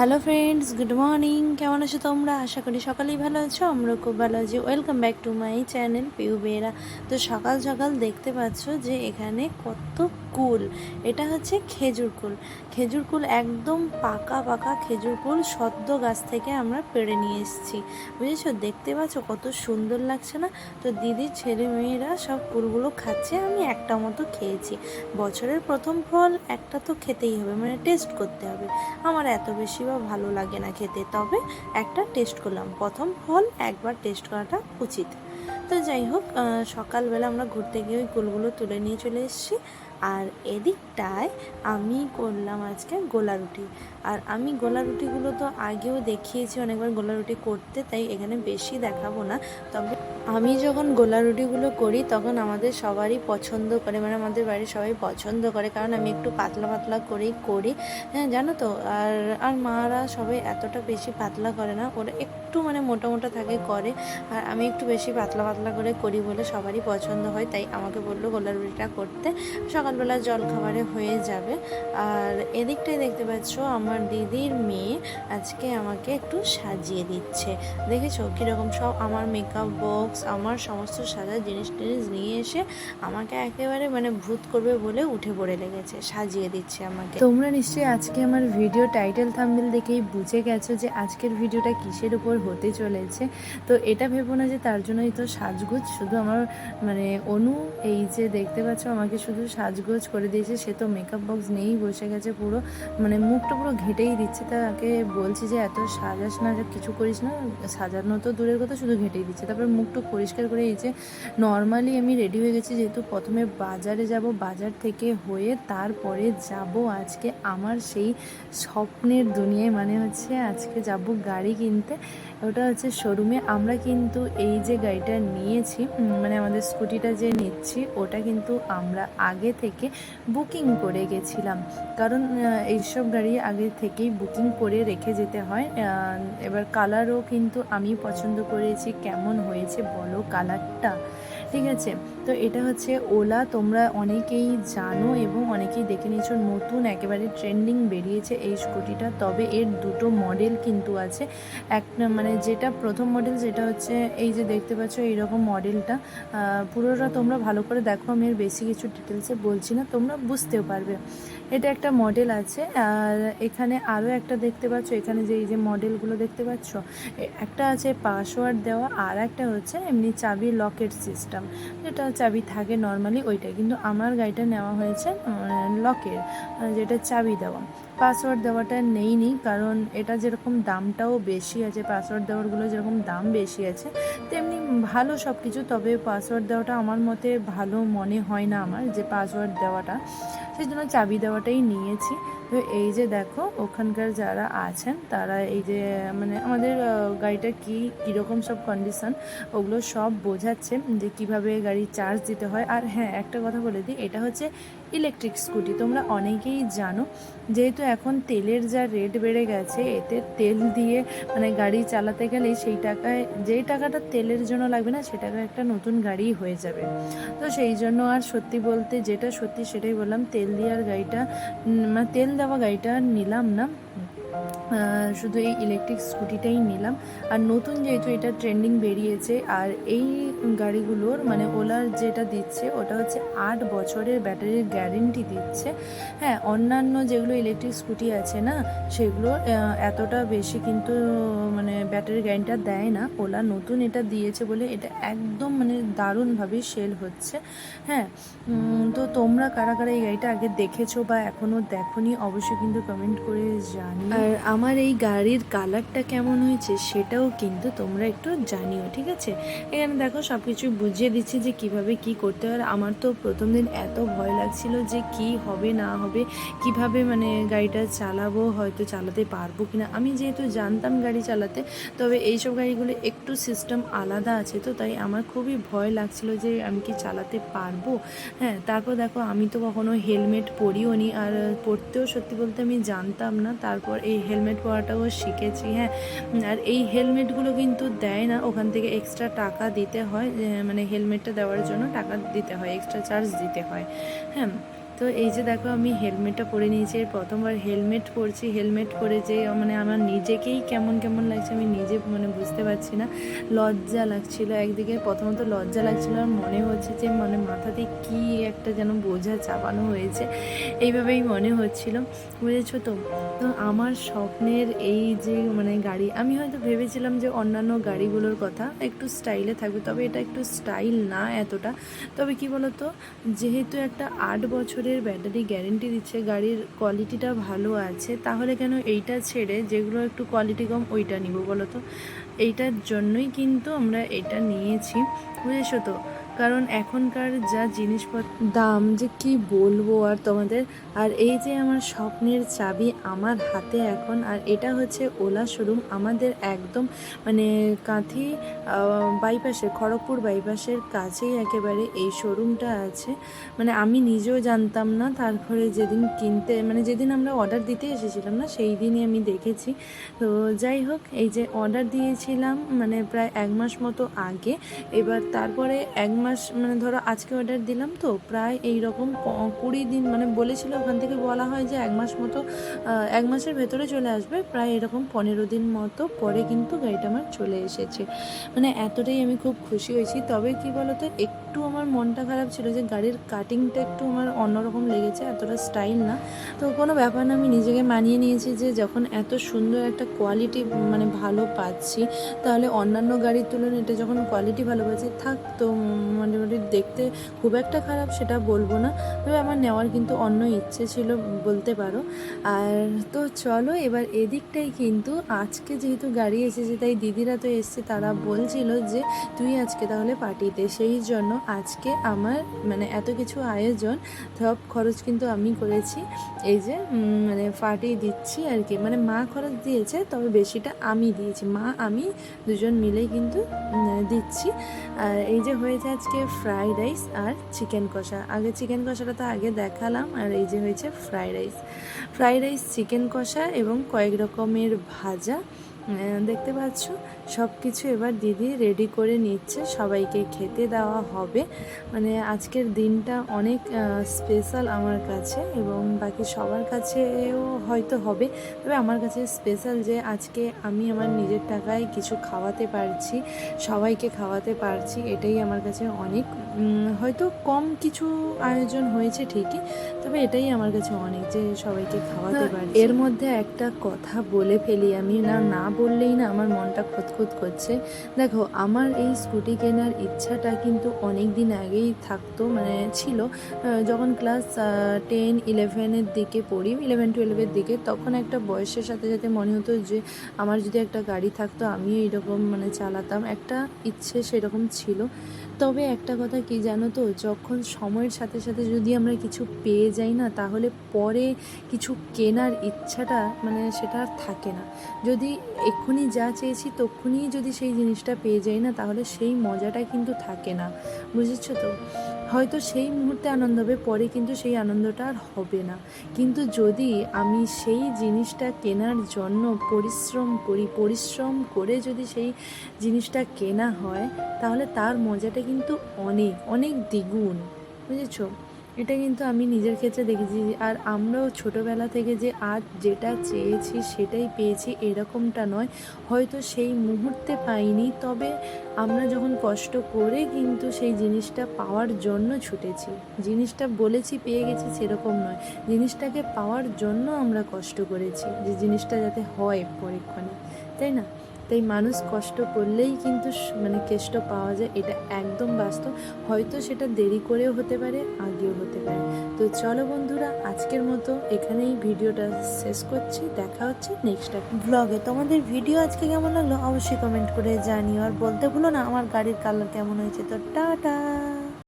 Hello friends good morning কেমন আছো তোমরা? আশা করি সকালেই ভালো আছো। আমরা খুব ভালো আছি। Welcome back to my channel Piu Bera তো সকাল সকাল দেখতে পাচ্ছ যে এখানে কত কুল। এটা হচ্ছে খেজুর কুল। খেজুর কুল একদম পাকা পাকা খেজুর কুল সদ্য গাছ থেকে আমরা পেড়ে নিয়ে এসেছি। বুঝেছ? দেখতে পাচ্ছ কত সুন্দর লাগছে না? তো দিদির ছেলে মেয়েরা সব কুলগুলো খাচ্ছে, আমি একটা মতো খেয়েছি। বছরের প্রথম ফল একটা তো খেতেই হবে মানে টেস্ট করতে হবে। আমার এত বেশি বা ভালো লাগে না খেতে, তবে একটা টেস্ট করলাম। প্রথম ফল একবার টেস্ট করাটা উচিত। তো যাই হোক সকালবেলা আমরা ঘুরতে গিয়ে ওই কুলগুলো তুলে নিয়ে চলে এসেছি। আর এদিকটায় আমি করলাম আজকে গোলা রুটি আর আমি গোলা রুটিগুলো তো আগেও দেখিয়েছি, অনেকবার গোলা রুটি করতে, তাই এখানে বেশি দেখাবো না। তবে আমি যখন গোলা রুটিগুলো করি, তখন আমাদের সবারই পছন্দ করে মানে আমাদের বাড়ির সবাই পছন্দ করে, কারণ আমি একটু পাতলা পাতলা করেই করি। হ্যাঁ জানো তো? আর আর মারা সবাই এতটা বেশি পাতলা করে না, ওরা একটু মানে মোটা মোটা থাকে, করে। আর আমি একটু বেশি পাতলা পাতলা করে করি বলে সবারই পছন্দ হয়, তাই আমাকে বলল গোলা রুটিটা করতে সকালবেলা জল খাবারে হয়ে যাবে। আর এদিকটায় দেখতে পাচ্ছ আমার দিদির মেয়ে আজকে আমাকে একটু সাজিয়ে দিচ্ছে। দেখেছ? কীরকম সব আমার মেকআপ বক্স আমার সমস্ত সাজার জিনিস টিনিস নিয়ে এসে আমাকে একেবারে মানে ভূত করবে বলে উঠে পড়ে লেগেছে, সাজিয়ে দিচ্ছে আমাকে। তোমরা নিশ্চয়ই আজকে আমার ভিডিও টাইটেল থাম্বনেল দেখেই বুঝে গেছো যে আজকের ভিডিওটা কিসের উপর হতে চলেছে। তো এটা ভেবো না যে তার জন্যই তো সাজগোজ, শুধু আমার মানে অনু, এই যে দেখতে পাচ্ছ আমাকে শুধু সাজগোজ করে দিয়েছে। সে তো মেকআপ বক্স নেই বসে গেছে পুরো। মানে মুখটা পুরো ঘেটেই দিচ্ছে তাকে। বলছি যে, এত সাজাস না কিছু করিস না। সাজানো তো দূরের কথা, শুধু ঘেটেই দিচ্ছে। তারপর মুখটা পরিষ্কার করে যে নর্মালি আমি রেডি হয়ে গেছি, যেহেতু প্রথমে বাজারে যাব, বাজার থেকে হয়ে তারপরে যাব। আজকে আমার সেই স্বপ্নের দুনিয়ায় মানে হচ্ছে আজকে যাব গাড়ি কিনতে। ওটা হচ্ছে শোরুমে। আমরা কিন্তু এই যে গাড়িটা নিয়েছি মানে আমাদের স্কুটিটা যে নিচ্ছি, ওটা কিন্তু আমরা আগে থেকে বুকিং করে গেছিলাম। কারণ এইসব গাড়ি আগে থেকেই বুকিং করে রেখে যেতে হয়। এবার কালারও কিন্তু আমি পছন্দ করেছি। কেমন হয়েছে বলো কালারটা? ঠিক আছে? তো এটা হচ্ছে ওলা, তোমরা অনেকেই জানো এবং অনেকেই দেখে নিয়েছো, নতুন একেবারে ট্রেন্ডিং বেরিয়েছে এই স্কুটিটা তবে এর দুটো মডেল কিন্তু আছে। এক মানে যেটা প্রথম মডেল যেটা হচ্ছে, এই যে দেখতে পাচ্ছ এইরকম মডেলটা পুরোটা তোমরা ভালো করে দেখো, আমি এর বেশি কিছু ডিটেলসে বলছি না, তোমরা বুঝতেও পারবে। এটা একটা মডেল আছে, আর এখানে আরও একটা দেখতে পাচ্ছ, এখানে যে এই যে মডেলগুলো দেখতে পাচ্ছ একটা আছে পাসওয়ার্ড দেওয়া, আর একটা হচ্ছে এমনি চাবি লকের সিস্টেম যেটা চাবি থাকে নর্মালি ওইটা কিন্তু আমার গাড়িটা নেওয়া হয়েছে লকের যেটা চাবি দেওয়া। পাসওয়ার্ড দেওয়াটা নেই নি কারণ এটা যেরকম দামটাও বেশি আছে পাসওয়ার্ড দেওয়ারগুলো যেরকম দাম বেশি আছে, তেমনি ভালো সব কিছু তবে পাসওয়ার্ড দেওয়াটা আমার মতে ভালো মনে হয় না আমার যে পাসওয়ার্ড দেওয়াটা। সেই জন্য চাবি দেওয়াটাই নিয়েছি। তো এই যে দেখো, ওখানকার যারা আছেন, তারা এই যে মানে আমাদের গাড়িটা কি, কীরকম সব কন্ডিশন ওগুলো সব বোঝাচ্ছে যে কীভাবে গাড়ি চার্জ দিতে হয়। আর হ্যাঁ একটা কথা বলে দিই, এটা হচ্ছে ইলেকট্রিক স্কুটি তোমরা অনেকেই জানো, যেহেতু এখন তেলের যা রেট বেড়ে গেছে, এতে তেল দিয়ে মানে গাড়ি চালাতে গেলেই সেই টাকায়, যেই টাকাটা তেলের জন্য লাগবে না, সে টাকা একটা নতুন গাড়ি হয়ে যাবে। তো সেই জন্য আর সত্যি বলতে, যেটা সত্যি সেটাই বললাম, তেল দিয়ে আর গাড়িটা মানে তেল দেওয়া গাড়িটা নিলাম না। শুধু এই ইলেকট্রিক স্কুটিটাই নিলাম। আর নতুন যেহেতু এটা ট্রেন্ডিং বেরিয়েছে, আর এই গাড়িগুলোর মানে ওলার যেটা দিচ্ছে, ওটা হচ্ছে আট বছরের ব্যাটারির গ্যারেন্টি দিচ্ছে। হ্যাঁ অন্যান্য যেগুলো ইলেকট্রিক স্কুটি আছে না, সেগুলো এতটা বেশি কিন্তু মানে ব্যাটারির গ্যারেন্টিটা দেয় না। ওলা নতুন এটা দিয়েছে বলে এটা একদম মানে দারুণভাবে সেল হচ্ছে। হ্যাঁ তো তোমরা কারা কারা এই গাড়িটা আগে দেখেছ বা এখনও দেখোনি, অবশ্যই কিন্তু কমেন্ট করে জানি আর আমার এই গাড়ির কালারটা কেমন হয়েছে সেটাও কিন্তু তোমরা একটু জানিও, ঠিক আছে? এখানে দেখো সব কিছু বুঝিয়ে দিচ্ছি যে কীভাবে কি করতে হয়। আমার তো প্রথম দিন এত ভয় লাগছিল যে কি হবে, না হবে, কীভাবে মানে গাড়িটা চালাবো, হয়তো চালাতে পারব কি না আমি যেহেতু জানতাম গাড়ি চালাতে, তবে এইসব গাড়িগুলো একটু সিস্টেম আলাদা আছে, তো তাই আমার খুবই ভয় লাগছিল যে আমি কি চালাতে পারব? হ্যাঁ তারপর দেখো আমি তো কখনো হেলমেট পরিও নি আর পরতেও সত্যি বলতে আমি জানতাম না। তারপর এই হেলমেট পরাটাও শিখেছি হ্যাঁ। আর এই হেলমেটগুলো কিন্তু দেয় না, ওখান থেকে এক্সট্রা টাকা দিতে হয় মানে হেলমেটটা দেওয়ার জন্য টাকা দিতে হয় এক্সট্রা চার্জ দিতে হয় হ্যাঁ। তো এই যে দেখো, আমি হেলমেটটা পরে নিয়েছি। প্রথমবার হেলমেট পরছি। হেলমেট পরে যে মানে আমার নিজেকেই কেমন কেমন লাগছে আমি নিজে মানে বুঝতে পারছি না। লজ্জা লাগছিল। একদিকে প্রথমত লজ্জা লাগছিল আর মনে হচ্ছে যে মানে মাথাতে কি একটা যেন বোঝা চাপানো হয়েছে। এইভাবেই মনে হচ্ছিল। বুঝেছ তো? তো আমার স্বপ্নের এই যে মানে গাড়ি, আমি হয়তো ভেবেছিলাম যে অন্যান্য গাড়িগুলোর কথা একটু স্টাইলে থাকবে, তবে এটা একটু স্টাইল না এতটা। তবে কি বলতো? যেহেতু একটা আট বছরের ব্যাটারি গ্যারেন্টি দিচ্ছে, গাড়ির কোয়ালিটিটা ভালো আছে, তাহলে কেন এইটা ছেড়ে যেগুলো একটু কোয়ালিটি কম ওইটা নিব বলো তো? এইটার জন্যই কিন্তু আমরা এটা নিয়েছি, বুঝেছ তো? কারণ এখনকার যা জিনিসপত্র দাম যে কি বলব আর তোমাদের? আর এই যে আমার স্বপ্নের চাবি আমার হাতে এখন, আর এটা হচ্ছে ওলা শোরুম। আমাদের একদম মানে কাঁথি বাইপাসে, খড়গপুর বাইপাসের কাছেই একেবারে এই শোরুমটা আছে। মানে আমি নিজেও জানতাম না, তারপরে যেদিন কিনতে মানে যেদিন আমরা অর্ডার দিতে এসেছিলাম না, সেই দিনই আমি দেখেছি। তো যাই হোক, এই যে অর্ডার দিয়েছিলাম মানে প্রায় এক মাস মতো আগে, এবার তারপরে এক মাস মানে ধরো আজকে অর্ডার দিলাম তো, প্রায় এই রকম কুড়ি দিন মানে বলেছিল ওখান থেকে বলা হয় যে এক মাস মতো এক মাসের ভেতরে চলে আসবে, প্রায় এরকম পনেরো দিন মতো পরে কিন্তু গাড়িটা আমার চলে এসেছে। মানে এতটাই আমি খুব খুশি হয়েছি। তবে কি বলতো, একটু আমার মনটা খারাপ ছিল যে গাড়ির কাটিংটা একটু আমার অন্যরকম লেগেছে, এতটা স্টাইল না। তো কোনো ব্যাপার না, আমি নিজেকে মানিয়ে নিয়েছি যে যখন এত সুন্দর একটা কোয়ালিটি মানে ভালো পাচ্ছি, তাহলে অন্যান্য গাড়ির তুলনায় এটা যখন কোয়ালিটি ভালো পাচ্ছি, থাক তো মোটামুটি দেখতে খুব একটা খারাপ সেটা বলব না। তবে আমার নেওয়ার কিন্তু অন্য ইচ্ছে ছিল, বলতে পারো। আর তো চলো এবার এদিকটাই কিন্তু আজকে যেহেতু গাড়ি এসেছে, তাই দিদিরা তো এসছে, তারা বলছিল যে তুই আজকে তাহলে পার্টিতে সেই জন্য আজকে আমার মানে এত কিছু আয়োজন, সব খরচ কিন্তু আমি করেছি। এই যে মানে ফাটিয়ে দিচ্ছি আর কি। মানে মা খরচ দিয়েছে, তবে বেশিটা আমি দিয়েছি। মা, আমি দুজন মিলেই কিন্তু দিচ্ছি। আর এই যে হয়েছে আজকে ফ্রাইড রাইস আর চিকেন কষা। আগে চিকেন কষাটা তো আগে দেখালাম, আর এই যে হয়েছে fried rice fried rice chicken কষা এবং কয়েক রকমের ভাজা। দেখতে পাচ্ছ? সব কিছু এবার দিদি রেডি করে নিচ্ছে। সবাইকে খেতে দেওয়া হবে। মানে আজকের দিনটা অনেক স্পেশাল আমার কাছে এবং বাকি সবার কাছেও হয়তো হবে। তবে আমার কাছে স্পেশাল যে আজকে আমি আমার নিজের টাকায় কিছু খাওয়াতে পারছি সবাইকে খাওয়াতে পারছি এটাই আমার কাছে অনেক হয়তো কম কিছু আয়োজন হয়েছে ঠিকই তবে এটাই আমার কাছে অনেক যে সবাইকে খাওয়াতে পারছি। এর মধ্যে একটা কথা বলে ফেলি আমি না না বললেই না আমার মনটা খুঁতখুত করছে। দেখো, আমার এই স্কুটি কেনার ইচ্ছাটা কিন্তু অনেক দিন আগেই থাকতো মানে ছিল। যখন ক্লাস টেন ইলেভেনের দিকে পড়ি ইলেভেন টুয়েলভের দিকে, তখন একটা বয়সের সাথে সাথে মনে হতো যে আমার যদি একটা গাড়ি থাকতো, আমিও এইরকম মানে চালাতাম। একটা ইচ্ছে সেরকম ছিল। তবে একটা কথা কি জানো তো, যখন সময়ের সাথে সাথে যদি আমরা কিছু পেয়ে যাই না, তাহলে পরে কিছু কেনার ইচ্ছাটা মানে সেটা আর থাকে না। যদি এক্ষুনি যা চেয়েছি তক্ষুনি যদি সেই জিনিসটা পেয়ে যাই না, তাহলে সেই মজাটা কিন্তু থাকে না। বুঝেছ তো? হয়তো সেই মুহূর্তে আনন্দ হবে, পরে কিন্তু সেই আনন্দটা আর হবে না। কিন্তু যদি আমি সেই জিনিসটা কেনার জন্য পরিশ্রম করি, পরিশ্রম করে যদি সেই জিনিসটা কেনা হয়, তাহলে তার মজাটা কিন্তু অনেক অনেক দ্বিগুণ। বুঝেছ? এটা কিন্তু আমি নিজের ক্ষেত্রে দেখেছি আর আমরাও ছোটোবেলা থেকে যে আজ যেটা চেয়েছি সেটাই পেয়েছি, এরকমটা নয়। হয়তো সেই মুহূর্তে পাইনি, তবে আমরা যখন কষ্ট করে কিন্তু সেই জিনিসটা পাওয়ার জন্য ছুটেছি। জিনিসটা বলেছি, পেয়ে গেছি সেরকম নয়। জিনিসটাকে পাওয়ার জন্য আমরা কষ্ট করেছি, যে জিনিসটা যাতে হয় পরীক্ষণে, তাই না? তাই মানুষ কষ্ট করলেই কিন্তু মানে কেষ্ট পাওয়া যায়। এটা একদম বাস্তব। হয়তো সেটা দেরি করেও হতে পারে, আগেও হতে পারে। তো চলো বন্ধুরা, আজকের মতো এখানেই ভিডিওটা শেষ করছি। দেখা হচ্ছে নেক্সট ব্লগে তোমাদের ভিডিও আজকে কেমন লাগল? অবশ্যই কমেন্ট করে জানিও। আর বলতে ভুলো না, আমার গাড়ির কালার কেমন হয়েছে? তো টাটা!